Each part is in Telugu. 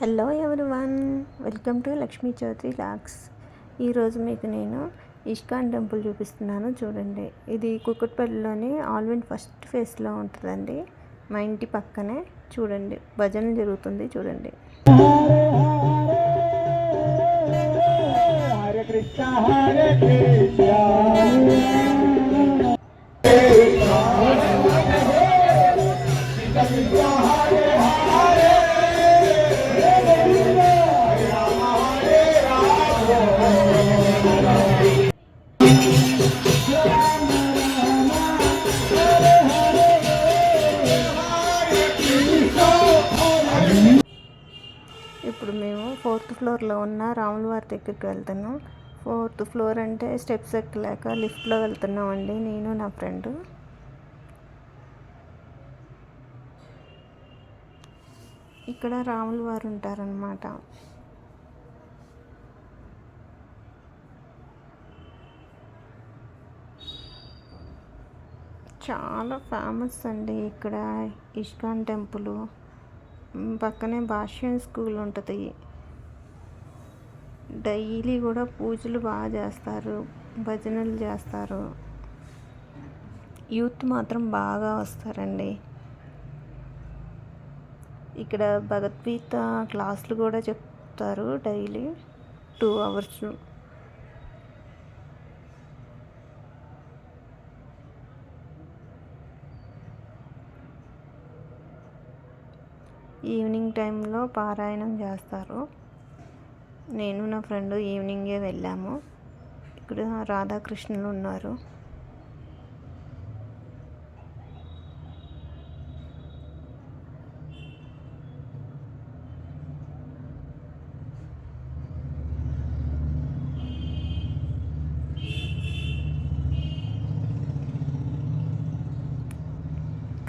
Hello one welcome to Lakshmi Chowdary vlogs ఈరోజు మీకు నేను ఇష్కాన్ టెంపుల్ చూపిస్తున్నాను. చూడండి. ఇది కుక్కట్పల్లిలోని ఆల్విన్ ఫస్ట్ ఫేస్లో ఉంటుందండి. మా ఇంటి పక్కనే చూడండి. భజన జరుగుతుంది. చూడండి. హరే కృష్ణ హరే కృష్ణ ఇప్పుడు మేము ఫోర్త్ ఫ్లోర్లో ఉన్న రాముల వారి దగ్గరికి వెళ్తున్నాం. ఫోర్త్ ఫ్లోర్ అంటే స్టెప్స్ ఎక్కలేక లిఫ్ట్లో వెళ్తున్నాం అండి నేను నా ఫ్రెండ్. ఇక్కడ రాముల వారు ఉంటారనమాట చాలా ఫేమస్ అండి ఇక్కడ ఇష్కాన్ టెంపుల్. పక్కనే భాష్యం స్కూల్ ఉంటుంది. డైలీ కూడా పూజలు బాగా చేస్తారు భజనలు చేస్తారు. యూత్ మాత్రం బాగా వస్తారండి. ఇక్కడ భగవద్గీత క్లాసులు కూడా చెప్తారు డైలీ టూ అవర్స్ ఈవినింగ్ టైంలో పారాయణం చేస్తారు. నేను నా ఫ్రెండ్ ఈవినింగే వెళ్ళాము. ఇక్కడ రాధాకృష్ణులు ఉన్నారు.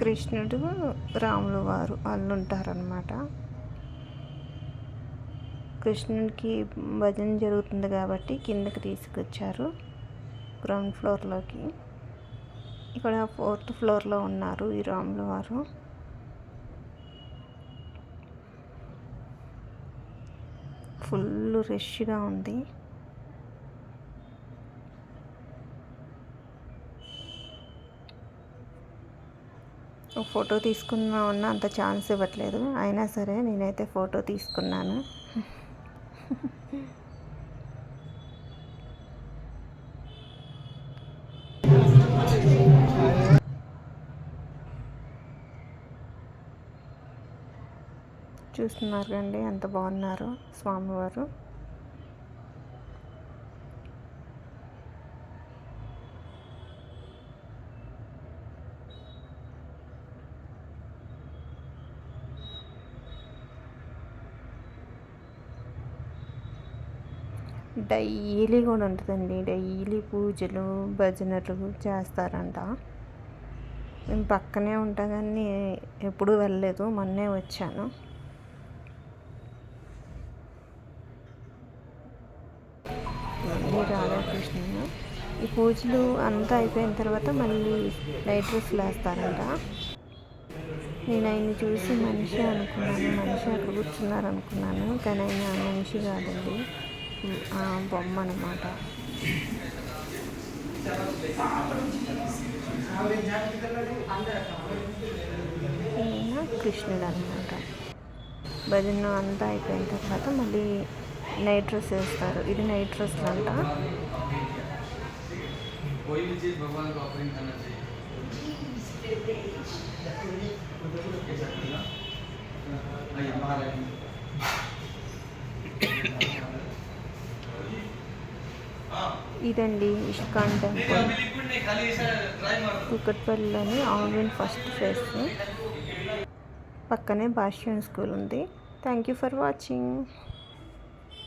కృష్ణుడు రాములు వారు వాళ్ళు ఉంటారనమాట కృష్ణుడికి భజన జరుగుతుంది కాబట్టి కిందకి తీసుకొచ్చారు గ్రౌండ్ ఫ్లోర్లోకి ఇక్కడ ఫోర్త్ ఫ్లోర్లో ఉన్నారు ఈ రాములు వారు. ఫుల్ రష్గా ఉంది. ఫోటో తీసుకుందామన్నా అంత ఛాన్స్ ఇవ్వట్లేదు. అయినా సరే నేనైతే ఫోటో తీసుకున్నాను. చూస్తున్నారు కండి ఎంత బాగున్నారు స్వామివారు. డైలీ కూడా ఉంటుందండి. డైలీ పూజలు భజనలు చేస్తారంట. నేను పక్కనే ఉంటా కానీ ఎప్పుడూ వెళ్ళలేదు. మొన్నే వచ్చాను. రాధాకృష్ణ ఈ పూజలు అంతా అయిపోయిన తర్వాత మళ్ళీ నైట్ డ్రెస్లు వేస్తారంట నేను ఆయన్ని చూసి మనిషి అనుకున్నాను. మనిషి అక్కడ కూర్చున్నారు అనుకున్నాను కానీ ఆయన మనిషి కాదండి. బొమ్మ అనమాట ఈయన కృష్ణుడు అనమాట భజన అంతా అయిపోయిన తర్వాత మళ్ళీ నైట్ డ్రెస్ వేస్తారు. ఇది నైట్ డ్రెస్ అంట. कोई ఇదండి ఇష్కాన్ టెంపుల్. కుకట్పల్లిలోని ఆన్లైన్ ఫస్ట్ ఫేస్. పక్కనే భాష్యం స్కూల్ ఉంది. Thank you for watching.